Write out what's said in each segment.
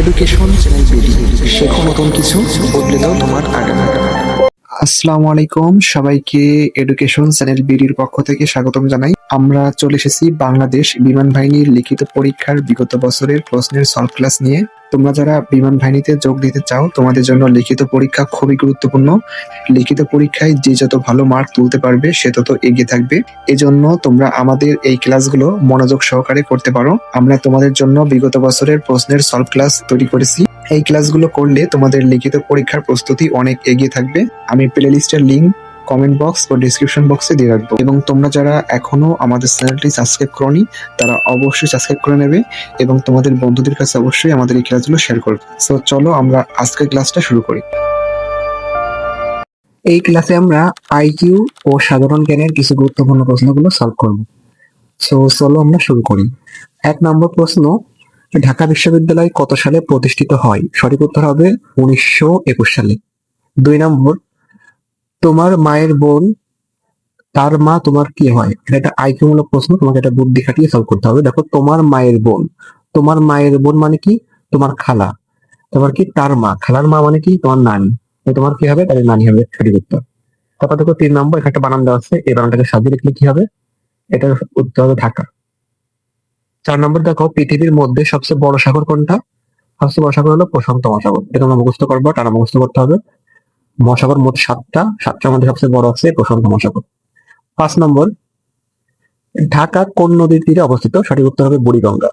Education শেখো নতুন কিছু, বদলে দাও তোমার আগামী আসসালামু আলাইকুম, সবাইকে এডুকেশন চ্যানেল বিডির পক্ষ থেকে স্বাগতম জানাই। আমরা চলে এসেছি বাংলাদেশ বিমান বাহিনীর লিখিত পরীক্ষার বিগত বছরের প্রশ্নের সলভ ক্লাস নিয়ে। তোমরা যারা বিমান বাহিনীতে যোগ দিতে চাও, তোমাদের জন্য লিখিত পরীক্ষা খুবই গুরুত্বপূর্ণ। লিখিত পরীক্ষায় যে যত ভালো মার্ক তুলতে পারবে, সে তত এগিয়ে থাকবে। এজন্য তোমরা আমাদের এই ক্লাসগুলো মনোযোগ সহকারে করতে পারো। আমরা তোমাদের জন্য বিগত বছরের প্রশ্নের সলভ ক্লাস তৈরি করেছি। এই ক্লাসগুলো করলে তোমাদের লিখিত পরীক্ষার প্রস্তুতি অনেক এগিয়ে থাকবে। আমি প্লে লিস্টের লিঙ্ক কমেন্ট বক্স ও ডিসক্রিপশন বক্সে দিয়ে রাখব। এবং তোমরা যারা এখনও আমাদের চ্যানেলটি সাবস্ক্রাইব করনি, তারা অবশ্যই সাবস্ক্রাইব করে নেবে এবং তোমাদের বন্ধুদের কাছে অবশ্যই আমাদের এই ক্লাসগুলো শেয়ার করবে। সো চলো আমরা আজকের ক্লাসটা শুরু করি। এই ক্লাসে আমরা আইকিউ ও সাধারণ জ্ঞানের কিছু গুরুত্বপূর্ণ প্রশ্নগুলো সলভ করব। সো চলো আমরা শুরু করি। এক নম্বর প্রশ্ন, ঢাকা বিশ্ববিদ্যালয় কত সালে প্রতিষ্ঠিত হয়? সঠিক উত্তর হবে উনিশশো একুশ সালে। দুই নম্বর তোমার মায়ের বোন, তার মা তোমার কি হয়? এটা একটা আইকিউ মূলক প্রশ্ন, তোমাকে এটা বুদ্ধি খাটিয়ে সলভ করতে হবে। দেখো, তোমার মায়ের বোন, তোমার মায়ের বোন মানে কি? তোমার খালা। তোমার কি? তার মা। খালার মা মানে কি? তোমার নানি। তোমার কি হবে? তাহলে নানি হবে, সঠিক উত্তর। তারপর দেখো তিন নম্বর, এখানে একটা বানান দেওয়া আছে। এই বানানটাকে সাজিয়ে লিখলে কি হবে? এটার উত্তর হবে ঢাকা। চার নম্বর, দেখো, পৃথিবীর মধ্যে সবচেয়ে বড় সাগর কোনটা? সবচেয়ে বড় সাগর হলো প্রশান্ত মহাসাগর। এটা তোমরা মুখস্থ করব, টানা মুখস্থ করতে হবে। মহাসাগর মোট সাতটা, সাতটার মধ্যে সবচেয়ে বড় আছে প্রশান্ত মহাসাগর। পাঁচ নম্বর, ঢাকা কোন নদীর তীরে অবস্থিত? সঠিক উত্তর হবে বুড়িগঙ্গা।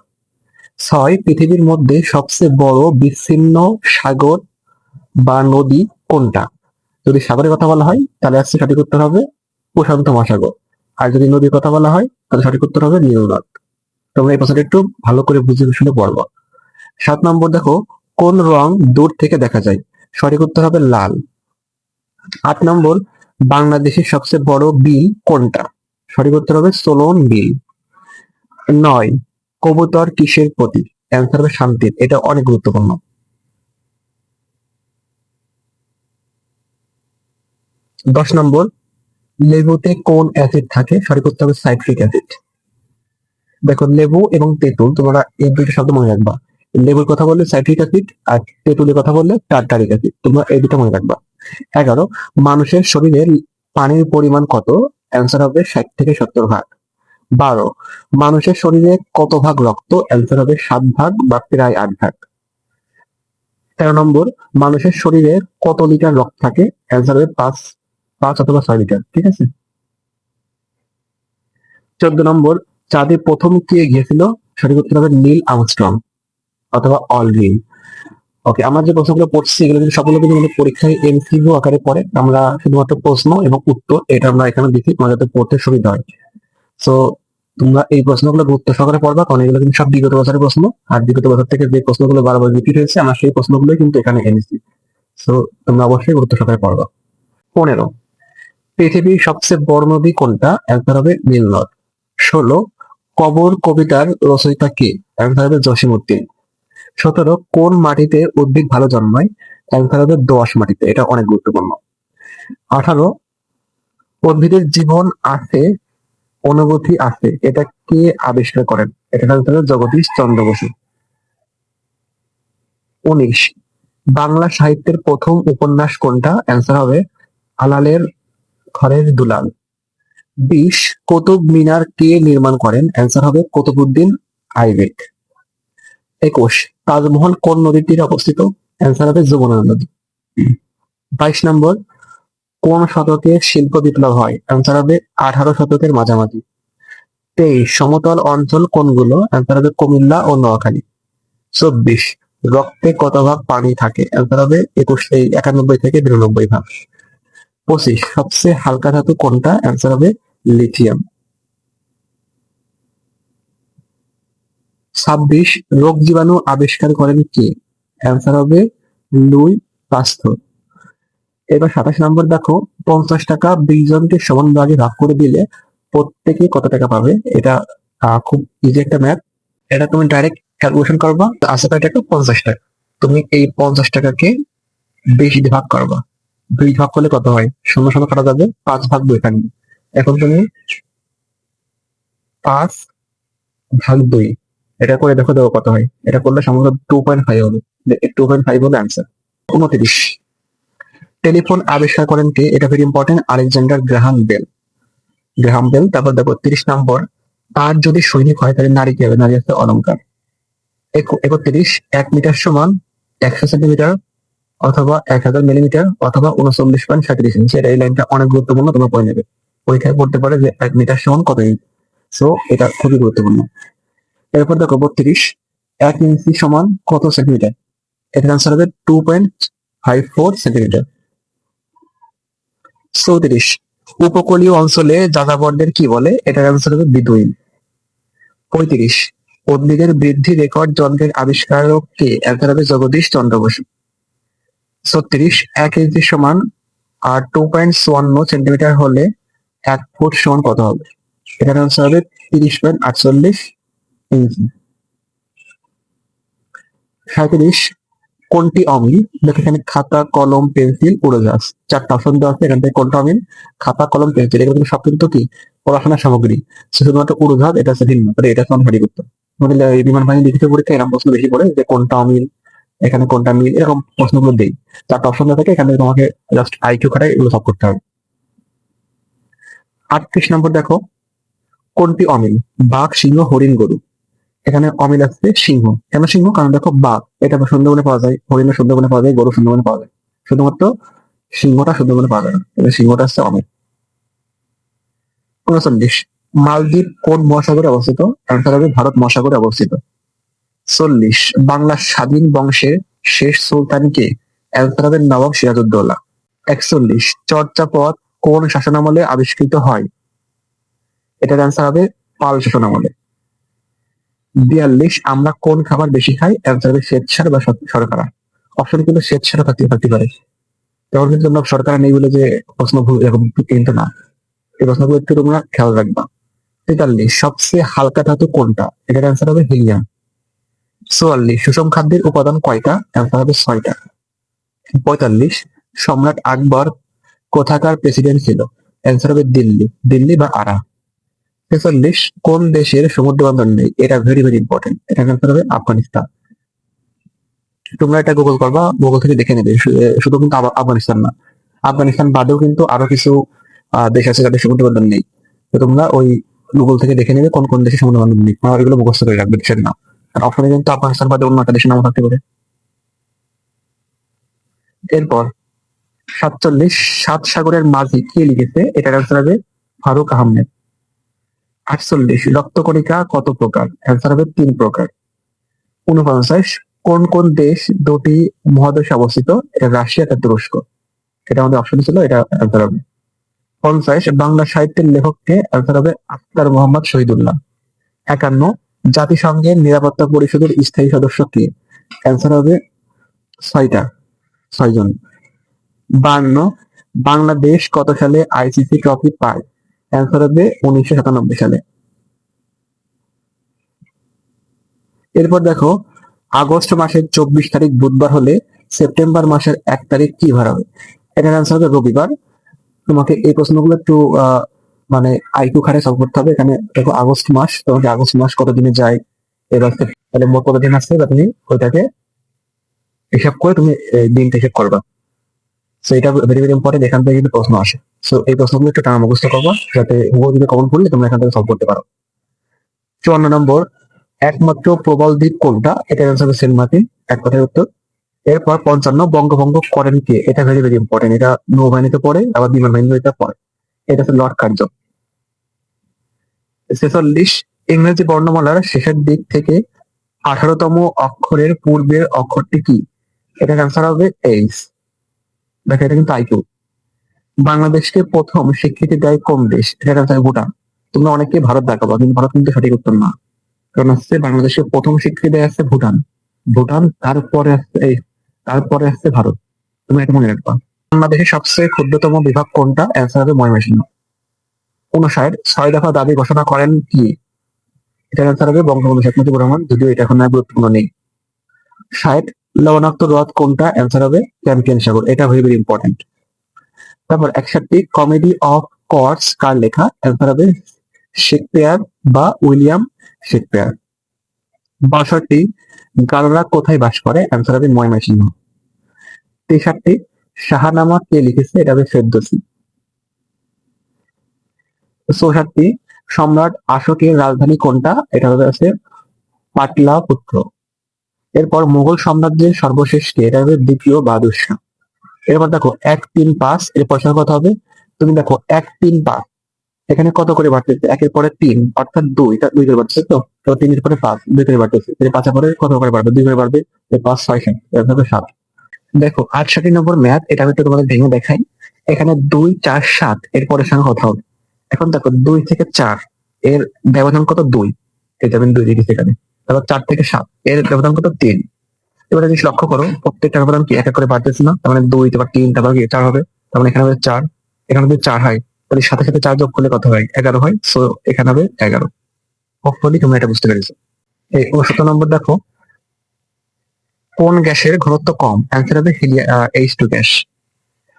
ছয়, পৃথিবীর মধ্যে সবচেয়ে বড় বিচ্ছিন্ন সাগর বা নদী কোনটা? যদি সাগরের কথা বলা হয়, তাহলে আসছে সঠিক উত্তর হবে প্রশান্ত মহাসাগর। আর যদি নদীর কথা বলা হয়, তাহলে সঠিক উত্তর হবে নীলনদ তোমরা এই প্রশ্নটা একটু ভালো করে বুঝে শুনে পড়ব। সাত নম্বর দেখো, কোন রং দূর থেকে দেখা যায়? সঠিক উত্তর হবে লাল। আট নম্বর, বাংলাদেশের সবচেয়ে বড় বিল কোনটা? সঠিক উত্তর হবে সোলন বিল। নয়, কবুতর কিসের প্রতীক? অ্যান্সার হবে শান্তির, এটা অনেক গুরুত্বপূর্ণ। দশ নম্বর, লেবুতে কোন অ্যাসিড থাকে? সঠিক উত্তর হবে সাইট্রিক অ্যাসিড দেখো, লেবু এবং তেঁতুল, তোমরা এই দুইটা শব্দ মনে রাখবা। লেবুর কথা বললে সাইট্রিক অ্যাসিড আর তেঁতুলের কথা বললে টার্টারিক অ্যাসিড তোমরা এই দুটো মনে রাখবা। এগারো, মানুষের শরীরে পানির পরিমাণ কত? অ্যান্সার হবে ষাট থেকে সত্তর ভাগ। বারো, মানুষের শরীরে কত ভাগ রক্ত? অ্যান্সার হবে সাত ভাগ বা প্রায় আট ভাগ। তেরো নম্বর, মানুষের শরীরে কত লিটার রক্ত থাকে? অ্যান্সার হবে পাঁচ পাঁচ অথবা ছয় লিটার, ঠিক আছে? চোদ্দ নম্বর, চাঁদে প্রথম কে গিয়েছিল? সঠিক উত্তর হবে নীল আমস্ট্রং অথবা অলরিন ওকে আমরা যে প্রশ্নগুলো পড়ছি, এগুলো কিন্তু সবগুলো কিন্তু আমাদের পরীক্ষায় এমসিকিউ আকারে পড়ে। আমরা শুধুমাত্র প্রশ্ন এবং উত্তর, এটা আমরা এখানে দিচ্ছি তোমার যাতে পড়তে সুবিধা হয়। সো তোমরা এই প্রশ্নগুলো গুরুত্ব সহকারে পড়বা, কারণ এগুলো কিন্তু সব বিগত বছরের প্রশ্ন। আর বিগত বছর থেকে যে প্রশ্নগুলো বারবার রিপিট হয়েছে, আমরা সেই প্রশ্নগুলোই কিন্তু এখানে এনেছি। সো তোমরা অবশ্যই গুরুত্ব সহকারে পড়বা। পনেরো, পৃথিবীর সবচেয়ে বড় নদী কোনটা? অ্যান্সার হবে নীল নদ। ষোলো, কবর কবিতার রচয়িতা কে? অ্যান্সার হবে জসিমউদ্দিন। সতেরো, কোন মাটিতে উদ্ভিদ ভালো জন্মায়? অ্যান্সার হবে দোআঁশ মাটিতে, এটা অনেক গুরুত্বপূর্ণ। আঠারো, উদ্ভিদের জীবন আছে, অনুভূতি আছে, এটা কে আবিষ্কার করেন? এটা হবে জগদীশ চন্দ্র বসু। উনিশ, বাংলা সাহিত্যের প্রথম উপন্যাস কোনটা? অ্যান্সার হবে আলালের ঘরের দুলাল। বিশ, কুতুব মিনার কে নির্মাণ করেন? অ্যান্সার হবে কুতুবুদ্দিন আইবেক। একুশ, তাজমহল কোন নদীর তীরে অবস্থিত? অ্যান্সার হবে যমুনা নদী। বাইশ নম্বর, কোন শতকে শিল্প বিপ্লব হয়? অ্যান্সার হবে আঠারো শতকের মাঝামাঝি। তেইশ, সমতল অঞ্চল কোনগুলো? অ্যান্সার হবে কুমিল্লা ও নোয়াখালী। চব্বিশ, রক্তে কত ভাগ পানি থাকে? অ্যান্সার হবে একুশ একানব্বই থেকে বিরানব্বই ভাগ। পঁচিশ, সবচেয়ে হালকা ধাতু কোনটা? অ্যান্সার হবে লিথিয়াম। ছাব্বিশ রোগ জীবাণু আবিষ্কার করেন কে? অ্যান্সার হবে লুই পাস্থর এবার সাতাশ নম্বর দেখো, পঞ্চাশ টাকা বিশ জনকে সমান ভাগে ভাগ করে দিলে প্রত্যেকে কত টাকা পাবে? এটা খুব ইজি একটা ম্যাথ এটা তুমি ডাইরেক্ট ক্যালকুলেশন করবা কয় টাকা পঞ্চাশ টাকা। তুমি এই পঞ্চাশ টাকাকে বিশ ভাগ করবা। দুই ভাগ করলে কত হয়? শূন্য শূন্য কাটা যাবে, পাঁচ ভাগ দুই এখন তুমি পাঁচ ভাগ দুই। এটা করে দেখো দেখো কত হয়। এটা করলে সম্ভবত টু পয়েন্ট ফাইভ যে টু পয়েন্ট ফাইভ হলো অ্যান্সার উনত্রিশ। টেলিফোন আবিষ্কার করেন কে? এটা very important Alexander Graham Bell. Graham Bell, তারপর দেখো তিরিশ নম্বর। আর যদি সৈনিক হয়, তাহলে নারী কি হবে? নারী হচ্ছে অলঙ্কার এক- একত্রিশ, এক মিটার সমান একশো সেন্টিমিটার অথবা এক হাজার মিলিমিটার অথবা উনচল্লিশ পয়েন্ট সাঁত্রিশ ইঞ্চি এটা এই লাইনটা অনেক গুরুত্বপূর্ণ, তোমরা পড়ে নেবে। পরীক্ষায় পড়তে পারে যে এক মিটার সমান কত ইঞ্চি সো এটা খুবই গুরুত্বপূর্ণ। এরপর দেখো বত্রিশ, এক ইঞ্চি সমান কত সেন্টিমিটার? এটার আনসার হবে two point five four centimetre. চৌত্রিশ, উপকূলীয় অঞ্চলে যাযাবরদের কি বলে? এটার আনসার হবে বিদুইন। পঁয়ত্রিশ, উদ্ভিদের বৃদ্ধি রেকর্ড যন্ত্রের আবিষ্কারক কে? অ্যান্সার হবে জগদীশ চন্দ্র বসু। ছত্রিশ, এক ইঞ্চি সমান আর টু পয়েন্ট চুয়ান্ন সেন্টিমিটার হলে এক ফুট সমান কত হবে? এটার আনসার হবে তিরিশ পয়েন্ট আটচল্লিশ ইঞ্চি সাঁত্রিশ কোনটি অমিল? দেখো এখানে খাতা, কলম, পেন্সিল উড়োজাহাজ চারটা অপশন দেওয়া আছে, এখান থেকে কোনটা অমিল? খাতা, কলম, পেন্সিল। এগুলো কিন্তু সব কিন্তু কি? পড়াশোনার সামগ্রী। শুধুমাত্র উড়োজাহাজ এটা হচ্ছে ভিন্ন এটা হচ্ছে অনেক গুরুত্ব আমাদের বিমান বাহিনী লিখিত পরীক্ষা এরকম প্রশ্ন বেশি পড়ে যে কোনটা অমিল, এখানে কোনটা মিল এরকম প্রশ্নগুলো দেই। চারটা অপশন থাকে, এখান তোমাকে জাস্ট আইকিউ খাটাই এগুলো সব করতে হবে। আটত্রিশ নম্বর দেখো, কোনটি অমিল? বাঘ, সিংহ, হরিণ, গরু। এখানে অমিল আছে সিংহ। কেন সিংহ? কারণ দেখো বাঘ। এটা সুন্দরবনে পাওয়া যায় হরিণ সুন্দরবনে পাওয়া যায় গরু সুন্দরবনে পাওয়া যায়। শুধুমাত্র সিংহটা সুন্দরবনে পাওয়া যায় না। এবার সিংহটা হচ্ছে অমিল। উনচল্লিশ মালদ্বীপ কোন মহাসাগরে অবস্থিত? অ্যান্সার হবে ভারত মহাসাগরে অবস্থিত। চল্লিশ। বাংলার স্বাধীন বংশের শেষ সুলতানকে অ্যান্সার হবে নবাব সিরাজউদ্দৌলা। একচল্লিশ। চর্যাপদ কোন শাসনামলে আবিষ্কৃত হয়? এটার অ্যান্সার হবে পাল শাসনামলে। বিয়াল্লিশ, আমরা কোন খাবার বেশি খাই? অ্যান্সার হবে শ্বেতসার বা শর্করা অপশন কিন্তু শ্বেতসারও থাকতে থাকতে পারে। তখন কিন্তু তোমরা শর্করা নেই বলে যে প্রশ্ন এরকম কিন্তু না। এই প্রশ্নগুলো একটু তোমরা খেয়াল রাখবা। তেতাল্লিশ, সবচেয়ে হালকা ধাতু কোনটা? এটার অ্যান্সার হবে হিলিয়াম। চুয়াল্লিশ, সুষম খাদ্যের উপাদান কয়টা? অ্যান্সার হবে ছয়টা। পঁয়তাল্লিশ, সম্রাট আকবর কোথাকার প্রেসিডেন্ট ছিল? অ্যান্সার হবে দিল্লি। দিল্লি বা আরা। ছেচল্লিশ কোন দেশের সমুদ্র বন্দর নেই? এটা ভেরি ভেরি ইম্পর্টেন্ট এটা অ্যান্সার হবে আফগানিস্তান। তোমরা এটা গুগল করবা গুগল থেকে দেখে নেবে। শুধু কিন্তু আফ- আফগানিস্তান না। আফগানিস্তান বাদেও কিন্তু আরও কিছু দেশ আছে যাদের সমুদ্র বন্দর নেই। তো তোমরা ওই গুগল থেকে দেখে নেবে কোন কোন দেশে সমুদ্র বন্দর নেই। আর এগুলো মুখস্থ করে রাখবে দেশের নাম আর অপশনে কিন্তু আফগানিস্তান বাদে অন্য একটা দেশের নাম থাকতে পারে। এরপর, সাতচল্লিশ সাত সাগরের মাঝি কে লিখেছে? এটার অ্যান্সার হবে ফারুক আহমেদ। আটচল্লিশ, রক্তকণিকা কত প্রকার? অ্যান্সার হবে তিন প্রকার। উনপঞ্চাশ কোন কোন দেশ দুটি মহাদেশে অবস্থিত? এটা রাশিয়া আর তুরস্ক। এটা আমাদের অপশন ছিল, এটা অ্যান্সার হবে। পঞ্চাশ, বাংলা সাহিত্যের লেখককে অ্যান্সার হবে আখতার মোহাম্মদ শহীদুল্লাহ। একান্ন, জাতিসংঘের নিরাপত্তা পরিষদের স্থায়ী সদস্য কে? অ্যান্সার হবে ছয়টা, ছয়জন। বান্ন, বাংলাদেশ কত সালে আইসিসি ট্রফি পায়? অ্যান্সার হবে উনিশশো সাতানব্বই সালে। এরপর দেখো, আগস্ট মাসের চব্বিশ তারিখ বুধবার হলে সেপ্টেম্বর মাসের এক তারিখ কি বার হবে এটার অ্যান্সার হবে রবিবার। তোমাকে এই প্রশ্নগুলো একটু মানে আইকিউ খারে সলভ করতে হবে। এখানে দেখো আগস্ট মাস, তোমাকে আগস্ট মাস কত দিনে যায়, এবার তাহলে মোট কত দিন আসছে বা তুমি ওইটাকে হিসাব করে তুমি দিনটা হিসাব করবা। সো এটা ভেরি ভেরি ইম্পর্টেন্ট এখান থেকে কিন্তু প্রশ্ন আসে। সো এই প্রশ্নগুলো একটু টানা মুখস্থ করবা, যাতে হুবহু যদি কমন পড়লে তোমরা এখান থেকে সলভ করতে পারো। চুয়ান্ন নম্বর, একমাত্র প্রবল দ্বীপ কোনটা? এটা অ্যান্সার হবে সেন্ট মার্টিন, এক কথায় উত্তর। এরপর পঞ্চান্ন, বঙ্গভঙ্গ করেন কে? এটা ভেরি ভেরি ইম্পর্টেন্ট এটা নৌবাহিনীতে পড়ে, আবার বিমান বাহিনীতে পড়ে। এটা হচ্ছে লর্ড কার্য ছেচল্লিশ, ইংরেজি বর্ণমালার শেষের দিক থেকে আঠারোতম অক্ষরের পূর্বের অক্ষরটি কি? এটার অ্যান্সার হবে এইচ দেখো, এটা কিন্তু আইকিউ। বাংলাদেশকে প্রথম স্বীকৃতি দেয় কোন দেশ? এটা অ্যান্সার ভুটান। তোমরা অনেকে ভারত দেখাবো, কিন্তু ভারত কিন্তু সঠিক উত্তর না। কারণ হচ্ছে বাংলাদেশে প্রথম স্বীকৃতি দেয় আছে ভুটান। ভুটান, তারপরে আসছে এই, তারপরে আসছে ভারত। তুমি এটা মনে রাখবা। বাংলাদেশের সবচেয়ে ক্ষুদ্রতম বিভাগ কোনটা? অ্যান্সার হবে ময়মনসিংহ। উনষাট, ছয় দফা দাবি ঘোষণা করেন কি? এটা অ্যান্সার হবে বঙ্গবন্ধু শেখ মুজিবুর রহমান, যদিও এটা এখন গুরুত্বপূর্ণ নেই। ষাট লবণাক্ত হ্রদ কোনটা? অ্যান্সার হবে চ্যাম্পিয়ন সাগর। এটা ভেরি ভেরি ইম্পর্টেন্ট তারপর একষট্টি কমেডি অফ কর্টস কার লেখা? অ্যান্সার হবে শেক্সপিয়ার বা উইলিয়াম শেক্সপিয়ার বাষট্টি, গারোরা কোথায় বাস করে? অ্যান্সার হবে ময়মনসিংহ। তেষট্টি, শাহনামা কে লিখেছে? এটা হবে ফেরদৌসি। চৌষট্টি, সম্রাট অশোকের রাজধানী কোনটা? এটা হবে আছে পাটলাপুত্র। এরপর মুঘল সাম্রাজ্যের সর্বশেষ কে? এটা হবে দ্বিতীয় বাহাদুর শাহ এরপর দেখো, এক, তিন, পাঁচ এর প্রশ্ন কথা হবে। তুমি দেখো, এক, তিন, পাঁচ। এখানে কত করে বাড়তেছে? একের পরে তিন, অর্থাৎ দুই। দুই করে বাড়তেছে তো? তো তিনের পরে পাঁচ, দুই করে বাড়তেছে। পাঁচের পরে কত করে বাড়বে? দুই করে বাড়বে পাঁচ, ছয়, সাত সাত। দেখো, আটষট্টি নম্বর ম্যাথ, এটা আমি একটু তোমাদের ভেঙে দেখাই। এখানে দুই, চার, সাত, এর পরের সঙ্গে কথা হবে। এখন দেখো, দুই থেকে চার, এর ব্যবধান কত? দুই। এটা যাবেন দুই দিকে সেখানে তারপর চার থেকে সাত। এর ব্যবধান কত? তিন। এবারে যদি লক্ষ্য করো, প্রত্যেকটা ব্যবধান কি এক এক করে বাড়তেছে না? তার মানে দুই তারপর তিন, তারপর কি চার হবে? তার মানে এখানে হবে চার। এখানে যদি চার হয়, তাহলে সাথে সাথে চার যোগ করলে কত হয়? এগারো হয়। সো এখানে হবে এগারো। হোপফুলি তোমরা এটা বুঝতে পেরেছ। এই উনসত্তর নম্বর দেখো। কোন গ্যাসের ঘনত্ব কম? অ্যান্সার হবে হিলিয়া এইচ টু গ্যাস।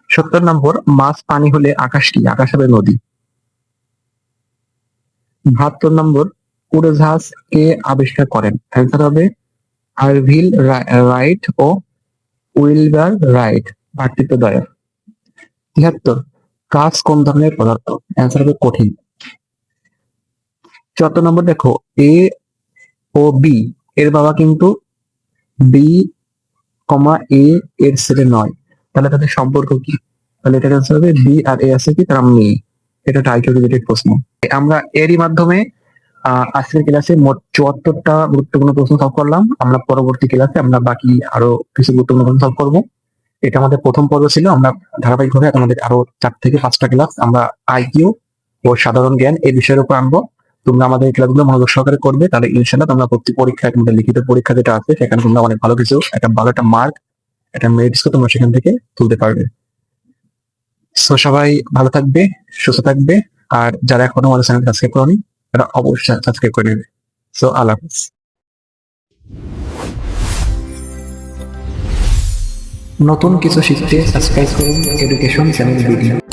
সত্তর নম্বর, মাছ পানি হলে আকাশ কি? আকাশ হবে নদী। বাহাত্তর নম্বর উড়োজাহাজ কে আবিষ্কার করেন? অ্যান্সার হবে আরভিল রাইট ও উইলবার রাইট ভাতৃত্ব দয়া তিয়াত্তর, কাজ কোন ধরনের পদার্থ? অ্যান্সার হবে কঠিন। চুয়াত্তর নম্বর দেখো, এ ও বি, এর বাবা কিন্তু বি কমা এ এর ছেলে নয়। তাহলে তাদের সম্পর্ক কি? তাহলে এটা অ্যান্সার হবে বি আর এ আছে কি? তারা মেয়ে। এটা আইকিউ রিলেটেড প্রশ্ন। আমরা এরই মাধ্যমে আজকের ক্লাসে মোট চুয়াত্তরটা গুরুত্বপূর্ণ প্রশ্ন সলভ করলাম। আমরা পরবর্তী ক্লাসে আমরা বাকি আরও কিছু গুরুত্বপূর্ণ প্রশ্ন সলভ করব। এটা আমাদের প্রথম পর্ব ছিল। আমরা ধারাবাহিকভাবে আমাদের আরও চার থেকে পাঁচটা ক্লাস আমরা আইকিউ ও সাধারণ জ্ঞান এই বিষয়ের উপর আনব। তোমরা আমাদের ক্লাসগুলো মনোযোগ সহকারে করবে। তাহলে ইনশাল্লাহ তোমরা প্রতি পরীক্ষা তোমাদের লিখিত পরীক্ষা যেটা আছে সেখানে তোমরা অনেক ভালো কিছু, একটা ভালো একটা মার্ক একটা মেরিটস তোমরা সেখান থেকে তুলতে পারবে। সো সবাই ভালো থাকবে, সুস্থ থাকবে। আর যারা এখনও আমাদের চ্যানেল সাবস্ক্রাইব করনি তারা অবশ্যই সাবস্ক্রাইব করে নেবে। সো আল্লাহ নতুন কিছু শিখতে সাবস্ক্রাইব করুন এডুকেশন চ্যানেল ভিডিও